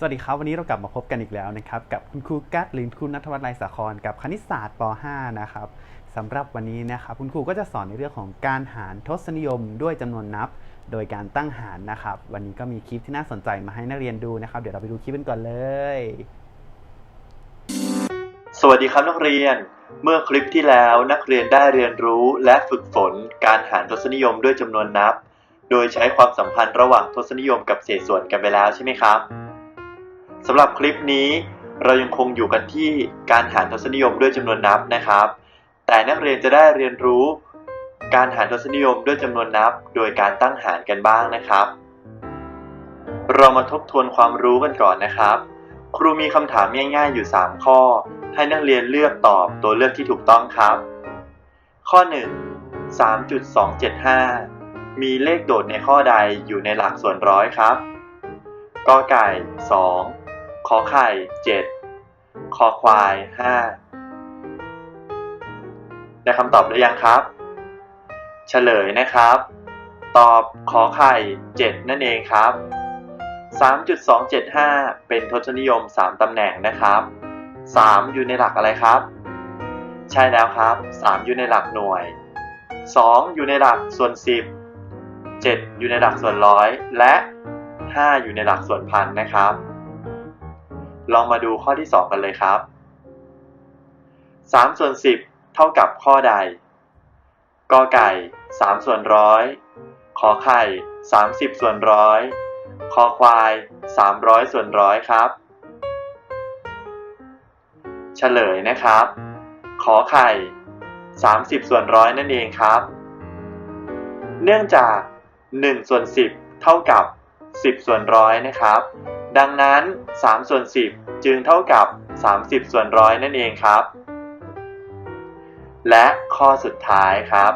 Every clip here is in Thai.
สวัสดีครับ วันนี้เรากลับมาพบกันอีกแล้วนะครับ กับคุณครูกัตหรือคุณนัทวัฒน์ไรสาครกับคณิตศาสตร์ป .5 นะครับสำหรับวันนี้นะครับคุณครูก็จะสอนในเรื่องของการหารทศนิยมด้วยจำนวนนับ โดยการตั้งหารนะครับ วันนี้ก็มีคลิปที่น่าสนใจมาให้นักเรียนดูนะครับ เดี๋ยวเราไปดูคลิปกันก่อนเลย สวัสดีครับนักเรียน เมื่อคลิปที่แล้วนักเรียนได้เรียนรู้และฝึกฝน การหารทศนิยมด้วยจำนวนนับ โดยใช้ความสัมพันธ์ระหว่างทศนิยมกับเศษส่วนกันไปแล้วใช่ไหมครับ สำหรับคลิปนี้เรายังคงอยู่กันที่การหารทศนิยมด้วยจำนวนนับนะครับ แต่นักเรียนจะได้เรียนรู้ การหารทศนิยมด้วยจำนวนนับ โดยการตั้งหารกันบ้างนะครับ เรามาทบทวนความรู้กันก่อนนะครับ ครูมีคำถามง่ายๆอยู่ 3 ข้อ ให้นักเรียนเลือกตอบตัวเลือกที่ถูกต้องครับ ข้อ 1 3.275 มีเลขโดดในข้อใดอยู่ในหลักส่วนร้อยครับกอไก่ 2 ขอไข่7คอควาย5ได้คำตอบหรือยังครับ เฉลยนะครับ ตอบขอไข่7นั่นเองครับ 3.275 เป็นทศนิยม 3 ตำแหน่งนะครับ 3 อยู่ในหลักอะไรครับ ใช่แล้วครับ 3 อยู่ในหลักหน่วย 2 อยู่ในหลักส่วน 10 7 อยู่ในหลักส่วนร้อยและ 5 อยู่ในหลักส่วนพันนะครับ ลองมาดูข้อที่ 2 กันเลยครับ3ส่วน10 เท่ากับข้อใดกอไก่3ส่วนร้อยขอไข่ 30 ส่วนร้อยคอควาย 300 ส่วนร้อยครับ เฉลยนะครับ ขอไข่ 30 ส่วนร้อยนั่นเองครับ เนื่องจาก 1 ส่วน 10 เท่ากับ 10 ส่วนร้อยนะครับ ดังนั้น3ส่วน10 จึงเท่ากับ 30 ส่วนร้อยนั่นเองครับ และข้อสุดท้ายครับ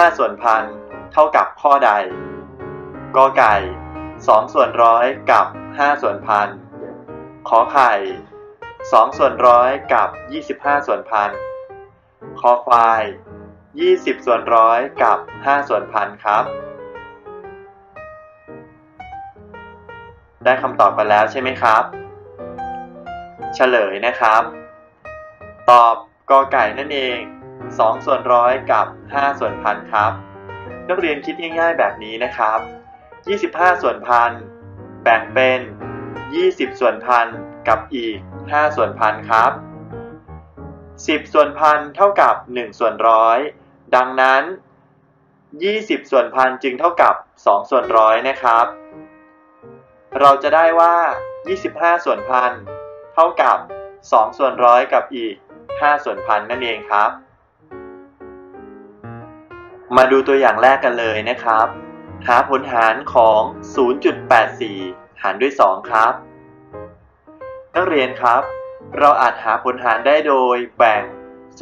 25 ส่วนพันเท่ากับข้อใดกอไก่ 2 ส่วนร้อยกับ 5 ส่วนพันขอไข่ 2 ส่วนร้อยกับ 25 ส่วนพันคอควาย 20 ส่วนร้อยกับ 5 ส่วนพันครับ ได้คำตอบกันแล้วใช่ไหมครับ เฉลยนะครับ ตอบกอไก่นั่นเอง 2 ส่วนร้อยกับ 5 ส่วนพันครับ นักเรียนคิดง่ายๆแบบนี้นะครับ 25 ส่วนพันแบ่งเป็น 20 ส่วนพันกับอีก 5 ส่วนพันครับ 10 ส่วนพันเท่ากับ 1 ส่วนร้อย ดังนั้น 20 ส่วนพันจึงเท่ากับ 2 ส่วนร้อยนะครับ เราจะได้ว่า 25 ส่วนพันเท่ากับ 2 ส่วนร้อยกับอีก 5 ส่วนพันนั่นเองครับ มาดูตัวอย่างแรกกันเลยนะครับ หาผลหารของ 0.84 หารด้วย 2 ครับ นักเรียนครับ เราอาจหาผลหารได้โดยแบ่ง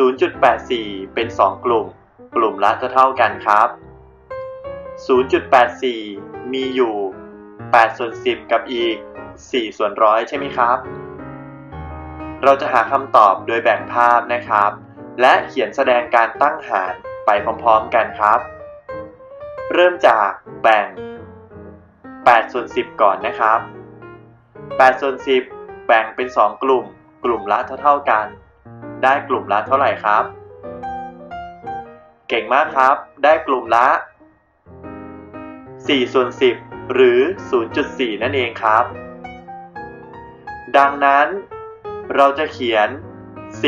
0.84 เป็น 2 กลุ่ม กลุ่มละเท่ากันครับ 0.84 มีอยู่ 8ส่วน10 กับอีก 4 ส่วนร้อยใช่ไหมครับ เราจะหาคำตอบโดยแบ่งภาพนะครับ และเขียนแสดงการตั้งหารไปพร้อมๆกันครับ เริ่มจากแบ่ง8ส่วน10 ก่อนนะครับ8ส่วน10 แบ่งเป็น 2 กลุ่ม กลุ่มละเท่าๆกัน ได้กลุ่มละเท่าไหร่ครับ เก่งมากครับ ได้กลุ่มละ4ส่วน10 หรือ 0.4 นั่นเองครับ ดังนั้นเราจะเขียน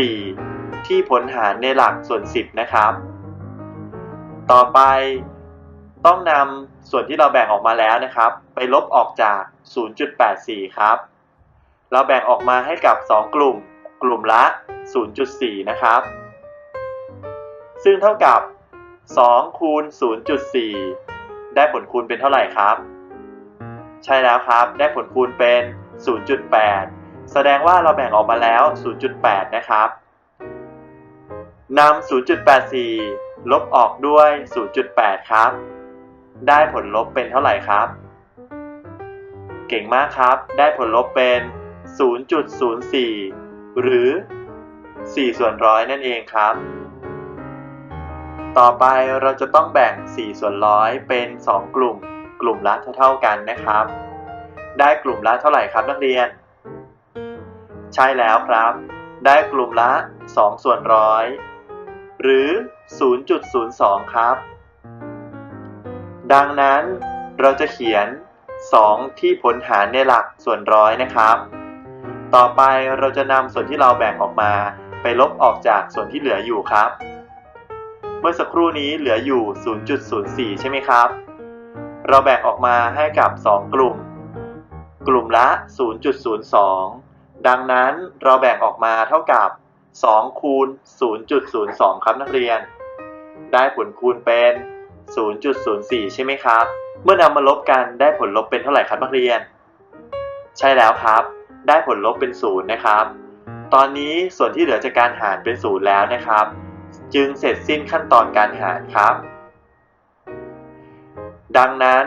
4 ที่ผลหารในหลักส่วน 10 นะครับ ต่อไปต้องนำส่วนที่เราแบ่งออกมาแล้วนะครับ ไปลบออกจาก 0.84 ครับ เราแบ่งออกมาให้กับ 2 กลุ่ม กลุ่มละ 0.4 นะครับ ซึ่งเท่ากับ 2 คูณ 0.4 ได้ผลคูณเป็นเท่าไหร่ครับ ใช่แล้วครับ ได้ผลคูณเป็น 0.8 แสดงว่าเราแบ่งออกมาแล้ว 0.8 นะครับนำ 0.84 ลบออกด้วย 0.8 ครับ ได้ผลลบเป็นเท่าไหร่ครับ เก่งมากครับ ได้ผลลบเป็น 0.04 หรือ 4 ส่วนร้อยนั่นเองครับ ต่อไปเราจะต้องแบ่ง 4 ส่วนร้อยเป็น 2 กลุ่ม กลุ่มละเท่าๆกันนะครับ ได้กลุ่มละเท่าไหร่ครับนักเรียน ใช่แล้วครับ ได้กลุ่มละ 2 ส่วนร้อยหรือ 0.02 ครับ ดังนั้นเราจะเขียน 2 ที่ผลหารในหลักส่วนร้อยนะครับ ต่อไปเราจะนำส่วนที่เราแบ่งออกมาไปลบออกจากส่วนที่เหลืออยู่ครับ เมื่อสักครู่นี้เหลืออยู่ 0.04 ใช่ไหมครับ เราแบ่งออกมาให้กับ 2 กลุ่ม กลุ่มละ 0.02 ดังนั้นเราแบ่งออกมาเท่ากับ 2 คูณ 0.02 ครับนักเรียน ได้ผลคูณเป็น 0.04 ใช่ไหมครับ เมื่อนำมาลบกันได้ผลลบเป็นเท่าไหร่ครับนักเรียน ใช่แล้วครับ ได้ผลลบเป็น 0 นะครับ ตอนนี้ส่วนที่เหลือจากการหารเป็น 0 แล้วนะครับ จึงเสร็จสิ้นขั้นตอนการหารครับ ดังนั้น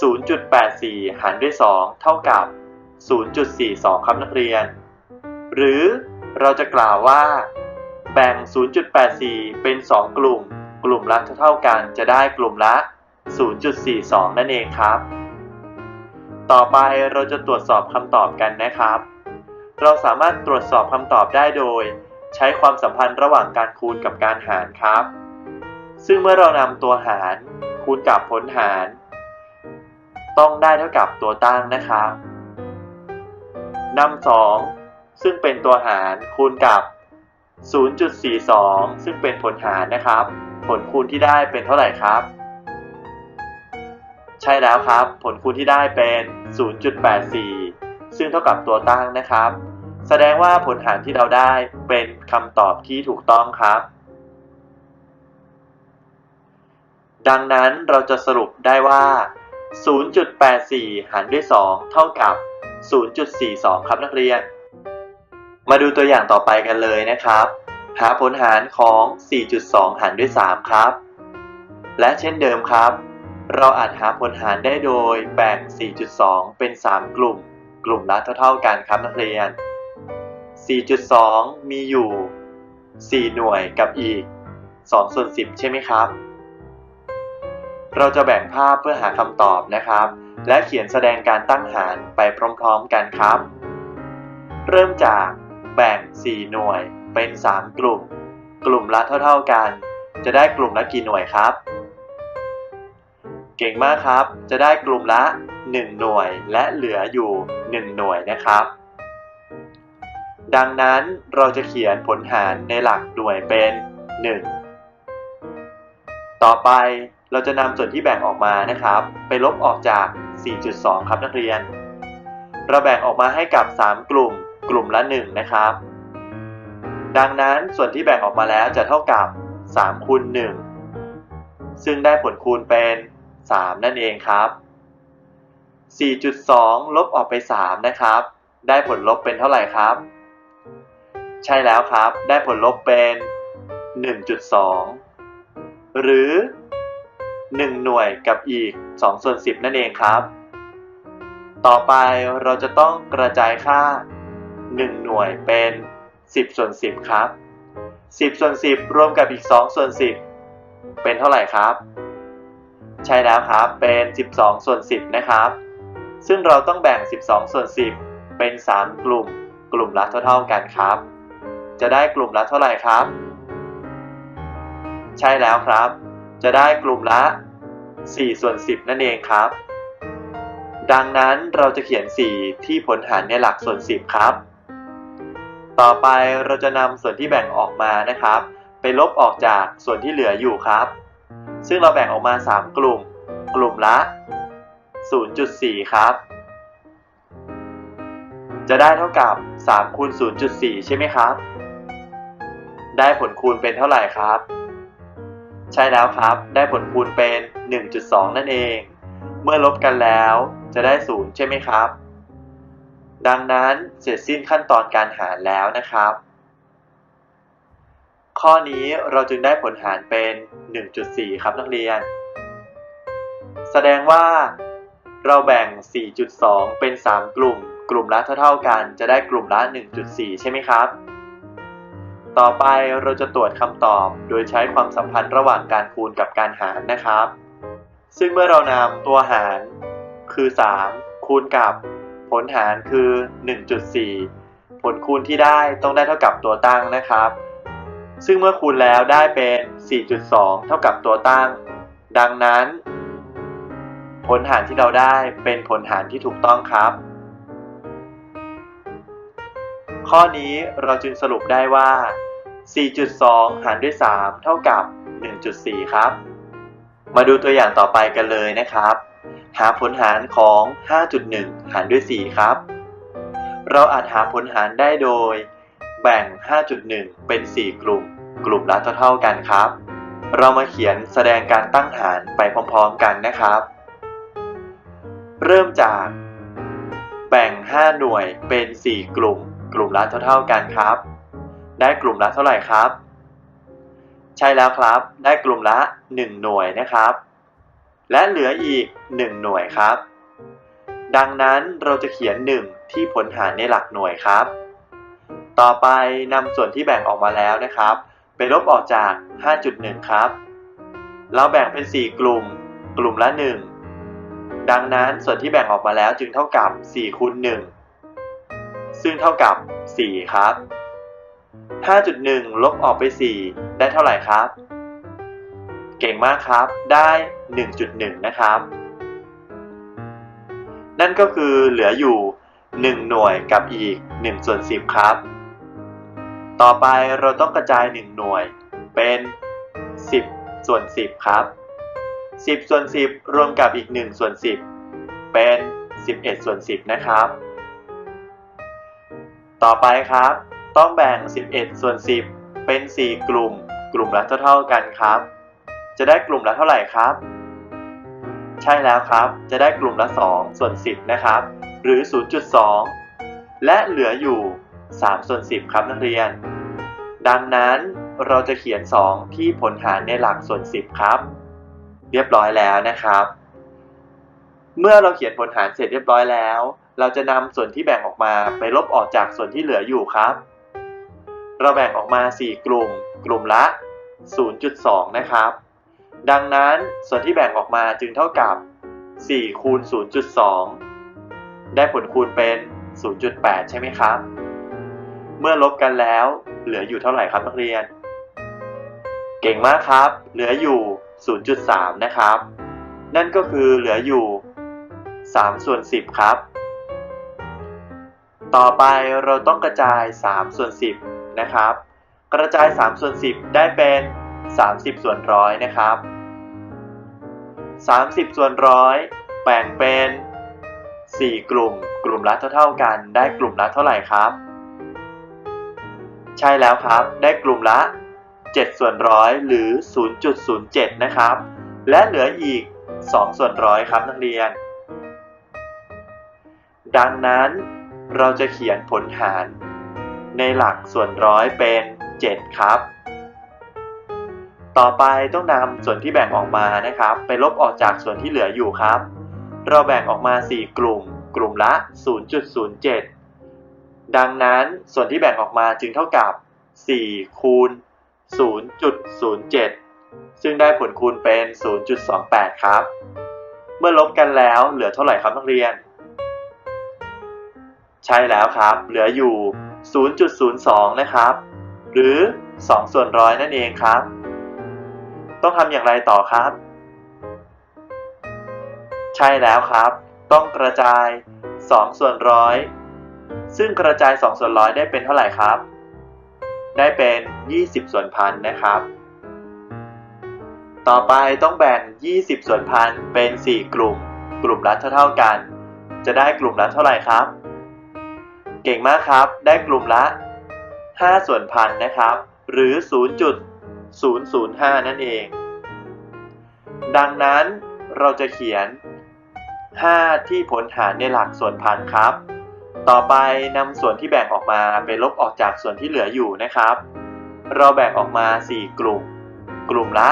0.84 หารด้วย 2 เท่ากับ 0.42 ครับนักเรียน หรือเราจะกล่าวว่า แบ่ง 0.84 เป็น 2 กลุ่ม กลุ่มละเท่ากันจะได้กลุ่มละ 0.42 นั่นเองครับ ต่อไปเราจะตรวจสอบคำตอบกันนะครับ เราสามารถตรวจสอบคำตอบได้โดย ใช้ความสัมพันธ์ระหว่างการคูณกับการหารครับ ซึ่งเมื่อเรานำตัวหาร คูณกับผลหาร ต้องได้เท่ากับตัวตั้งนะครับนำ2ซึ่งเป็นตัวหารคูณกับ 0.42 ซึ่งเป็นผลหารนะครับ ผลคูณที่ได้เป็นเท่าไหร่ครับ ใช่แล้วครับ ผลคูณที่ได้เป็น 0.84 ซึ่งเท่ากับตัวตั้งนะครับ แสดงว่าผลหารที่เราได้เป็นคำตอบที่ถูกต้องครับ ดังนั้นเราจะสรุปได้ว่า 0.84 หารด้วย 2 เท่ากับ 0.42 ครับนักเรียน มาดูตัวอย่างต่อไปกันเลยนะครับ หาผลหารของ 4.2 หารด้วย 3 ครับ และเช่นเดิมครับ เราอาจหาผลหารได้โดยแบ่ง 4.2 เป็น 3 กลุ่ม กลุ่มละเท่า ๆ กันครับนักเรียน 4.2 มีอยู่ 4 หน่วยกับอีก2ส่วน10 ใช่ไหมครับ เราจะแบ่งภาพเพื่อหาคำตอบนะครับ และเขียนแสดงการตั้งหารไปพร้อมๆกันครับ เริ่มจากแบ่ง 4 หน่วยเป็น 3 กลุ่ม กลุ่มละเท่า ๆกัน จะได้กลุ่มละกี่หน่วยครับ เก่งมากครับ จะได้กลุ่มละ 1 หน่วยและเหลืออยู่ 1 หน่วยนะครับ ดังนั้นเราจะเขียนผลหารในหลักหน่วยเป็น 1 ต่อไป เราจะนำส่วนที่แบ่งออกมานะครับ ไปลบออกจาก 4.2 ครับนักเรียน เราแบ่งออกมาให้กับ 3 กลุ่ม กลุ่มละ 1 นะครับ ดังนั้นส่วนที่แบ่งออกมาแล้วจะเท่ากับ3คูณ1ซึ่งได้ผลคูณเป็น 3 นั่นเองครับ 4.2 ลบออกไป 3 นะครับ ได้ผลลบเป็นเท่าไหร่ครับ ใช่แล้วครับ ได้ผลลบเป็น 1.2 หรือ 1 หน่วยกับอีก2ส่วน10 นั่นเองครับ ต่อไปเราจะต้องกระจายค่า 1 หน่วยเป็น 10 ส่วน 10 ครับ 10 ส่วน 10 รวมกับอีก 2 ส่วน 10 เป็นเท่าไหร่ครับ ใช่แล้วครับเป็น 12 ส่วน 10 นะครับ ซึ่งเราต้องแบ่ง 12 ส่วน 10 เป็น 3 กลุ่ม กลุ่มละเท่าๆกันครับ จะได้กลุ่มละเท่าไหร่ครับ ใช่แล้วครับ จะได้กลุ่มละ4ส่วน10 นั่นเองครับ ดังนั้นเราจะเขียน 4 ที่ผลหารในหลักส่วน 10 ครับ ต่อไปเราจะนำส่วนที่แบ่งออกมานะครับ ไปลบออกจากส่วนที่เหลืออยู่ครับ ซึ่งเราแบ่งออกมา 3 กลุ่ม กลุ่มละ 0.4 ครับ จะได้เท่ากับ3คูณ0.4 ใช่ไหมครับ ได้ผลคูณเป็นเท่าไหร่ครับ ใช่แล้วครับ ได้ผลคูณเป็น 1.2 นั่นเอง เมื่อลบกันแล้วจะได้ 0 ใช่ไหมครับ ดังนั้นเสร็จสิ้นขั้นตอนการหารแล้วนะครับ ข้อนี้เราจึงได้ผลหารเป็น 1.4 ครับนักเรียน แสดงว่าเราแบ่ง 4.2 เป็น 3 กลุ่ม กลุ่มละเท่าๆกัน จะได้กลุ่มละ 1.4 ใช่ไหมครับ ต่อไปเราจะตรวจคำตอบโดยใช้ความสัมพันธ์ระหว่างการคูณกับการหารนะครับ ซึ่งเมื่อเรานำตัวหาร คือ 3 คูณกับ ผลหารคือ 1.4 ผลคูณที่ได้ต้องได้เท่ากับตัวตั้งนะครับ ซึ่งเมื่อคูณแล้วได้เป็น 4.2 เท่ากับตัวตั้ง ดังนั้น ผลหารที่เราได้เป็นผลหารที่ถูกต้องครับ ข้อนี้เราจึงสรุปได้ว่า 4.2 หารด้วย 3 เท่ากับ 1.4 ครับ มาดูตัวอย่างต่อไปกันเลยนะครับ หาผลหารของ 5.1 หารด้วย 4 ครับ เราอาจหาผลหารได้โดย แบ่ง 5.1 เป็น 4 กลุ่ม กลุ่มละเท่าๆกันครับ เรามาเขียนแสดงการตั้งหารไปพร้อมๆกันนะครับ เริ่มจาก แบ่ง 5 หน่วยเป็น 4 กลุ่ม กลุ่มละเท่า ๆกันครับ ได้กลุ่มละเท่าไหร่ครับ ใช่แล้วครับ ได้กลุ่มละ 1 หน่วยนะครับ และเหลืออีก 1 หน่วยครับ ดังนั้นเราจะเขียน 1 ที่ผลหารในหลักหน่วยครับ ต่อไปนำส่วนที่แบ่งออกมาแล้วนะครับ ไปลบออกจาก 5.1 ครับ เราแบ่งเป็น 4 กลุ่ม กลุ่มละ 1ดังนั้นส่วนที่แบ่งออกมาแล้วจึงเท่ากับ4คูณ1ซึ่งเท่ากับ 4 ครับ 5.1 ลบออกไป 4 ได้เท่าไหร่ครับ เก่งมากครับ ได้ 1.1 นะครับ นั่นก็คือเหลืออยู่ 1 หน่วยกับอีก1ส่วน10 ครับ ต่อไปเราต้องกระจาย 1 หน่วยเป็น 10 ส่วน 10 ครับ 10 ส่วน 10 รวมกับอีก 1 ส่วน 10 เป็น 11 ส่วน 10 นะครับ ต่อไปครับ ต้องแบ่ง 11 ส่วน 10 เป็น 4 กลุ่ม กลุ่มละเท่าๆกันครับ จะได้กลุ่มละเท่าไหร่ครับ ใช่แล้วครับ จะได้กลุ่มละ 2 ส่วน 10 นะครับ หรือ 0.2 และเหลืออยู่ 3 ส่วน 10 ครับนักเรียน ดังนั้นเราจะเขียน 2 ที่ผลหารในหลักส่วน 10 ครับ เรียบร้อยแล้วนะครับ เมื่อเราเขียนผลหารเสร็จเรียบร้อยแล้ว เราจะนำส่วนที่แบ่งออกมาไปลบออกจากส่วนที่เหลืออยู่ครับ เราแบ่งออกมา 4 กลุ่ม กลุ่มละ 0.2 นะครับ ดังนั้นส่วนที่แบ่งออกมาจึงเท่ากับ 4 คูณ 0.2 ได้ผลคูณเป็น 0.8 ใช่ไหมครับ เมื่อลบกันแล้วเหลืออยู่เท่าไหร่ครับนักเรียน เก่งมากครับ เหลืออยู่ 0.3 นะครับ นั่นก็คือเหลืออยู่3ส่วน10 ครับ ต่อไปเราต้องกระจาย3ส่วน10 นะครับ กระจาย3ส่วน10 ได้เป็น 30 ส่วนร้อยนะครับ 30 ส่วนร้อยแบ่งเป็น 4 กลุ่ม กลุ่มละเท่าๆกันได้กลุ่มละเท่าไหร่ครับ ใช่แล้วครับได้กลุ่มละ 7 ส่วนร้อยหรือ 0.07 นะครับ และเหลืออีก 2 ส่วนร้อยครับนักเรียน ดังนั้น เราจะเขียนผลหาร ในหลักส่วนร้อยเป็น 7 ครับ ต่อไปต้องนำส่วนที่แบ่งออกมานะครับ ไปลบออกจากส่วนที่เหลืออยู่ครับ เราแบ่งออกมา 4 กลุ่ม กลุ่มละ 0.07 ดังนั้นส่วนที่แบ่งออกมาจึงเท่ากับ 4 คูณ 0.07 ซึ่งได้ผลคูณเป็น 0.28 ครับ เมื่อลบกันแล้วเหลือเท่าไหร่ครับนักเรียน ใช่แล้วครับ เหลืออยู่ 0.02 นะครับ หรือ 2 ส่วนร้อยนั่นเองครับ ต้องทำอย่างไรต่อครับ ใช่แล้วครับ ต้องกระจาย 2 ส่วนร้อยซึ่งกระจาย 2 ส่วนร้อยได้เป็นเท่าไหร่ครับ ได้เป็น 20 ส่วนพันนะครับ ต่อไปต้องแบ่ง 20 ส่วนพันเป็น 4 กลุ่ม กลุ่มละเท่าๆกัน จะได้กลุ่มละเท่าไหร่ครับ เก่งมากครับ ได้กลุ่มละ 5 ส่วนพันนะครับ หรือ 0.005 นั่นเอง ดังนั้นเราจะเขียน 5 ที่ผลหารในหลักส่วนพันครับ ต่อไปนำส่วนที่แบ่งออกมาไปลบออกจากส่วนที่เหลืออยู่นะครับ เราแบ่งออกมา 4 กลุ่ม กลุ่มละ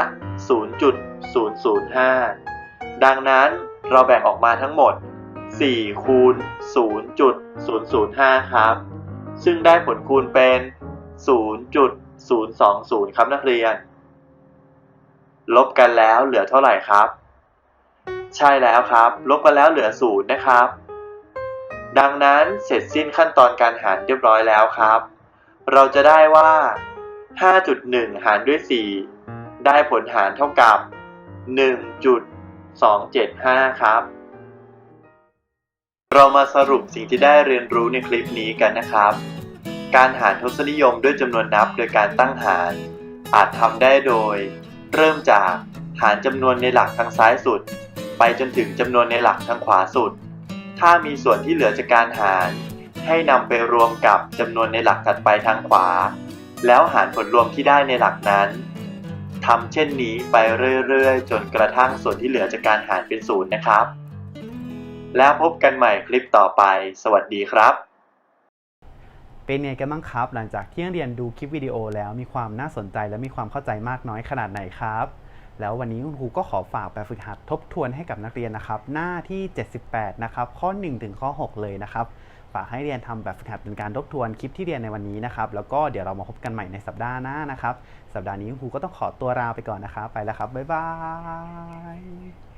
0.005 ดังนั้นเราแบ่งออกมาทั้งหมด 4คูณ0.005 ครับ ซึ่งได้ผลคูณเป็น 0.020 ครับนักเรียน ลบกันแล้วเหลือเท่าไหร่ครับ ใช่แล้วครับ ลบกันแล้วเหลือ 0 นะครับ ดังนั้นเสร็จสิ้นขั้นตอนการหารเรียบร้อยแล้วครับ เราจะได้ว่า 5.1 หารด้วย 4 ได้ผลหารเท่ากับ 1.275 ครับ เรามาสรุปสิ่งที่ได้เรียนรู้ในคลิปนี้กันนะครับ การหารทศนิยมด้วยจำนวนนับโดยการตั้งหาร อาจทำได้โดย เริ่มจากหารจำนวนในหลักทางซ้ายสุด ไปจนถึงจำนวนในหลักทางขวาสุด ถ้ามีส่วนที่เหลือจากการหาร ให้นำไปรวมกับจำนวนในหลักถัดไปทางขวา แล้วหารผลรวมที่ได้ในหลักนั้นทำเช่นนี้ไปเรื่อยๆ จนกระทั่งส่วนที่เหลือจากการหารเป็นศูนย์นะครับ แล้วพบกันใหม่คลิปต่อไป สวัสดีครับ เป็นไงกันบ้างครับ หลังจากที่นักเรียนดูคลิปวิดีโอแล้วมีความน่าสนใจและมีความเข้าใจมากน้อยขนาดไหนครับ แล้ววันนี้คุณครูก็ขอฝากแบบฝึกหัดทบทวนให้กับนักเรียนนะครับ หน้าที่ 78 นะครับ ข้อ 1 ถึงข้อ 6 เลยนะครับฝากให้เรียนทำแบบฝึกหัดเป็นการทบทวนคลิปที่เรียนในวันนี้นะครับ แล้วก็เดี๋ยวเรามาพบกันใหม่ในสัปดาห์หน้านะครับ สัปดาห์นี้คุณครูก็ต้องขอตัวลาไปก่อนนะครับ ไปแล้วครับ บ๊ายบาย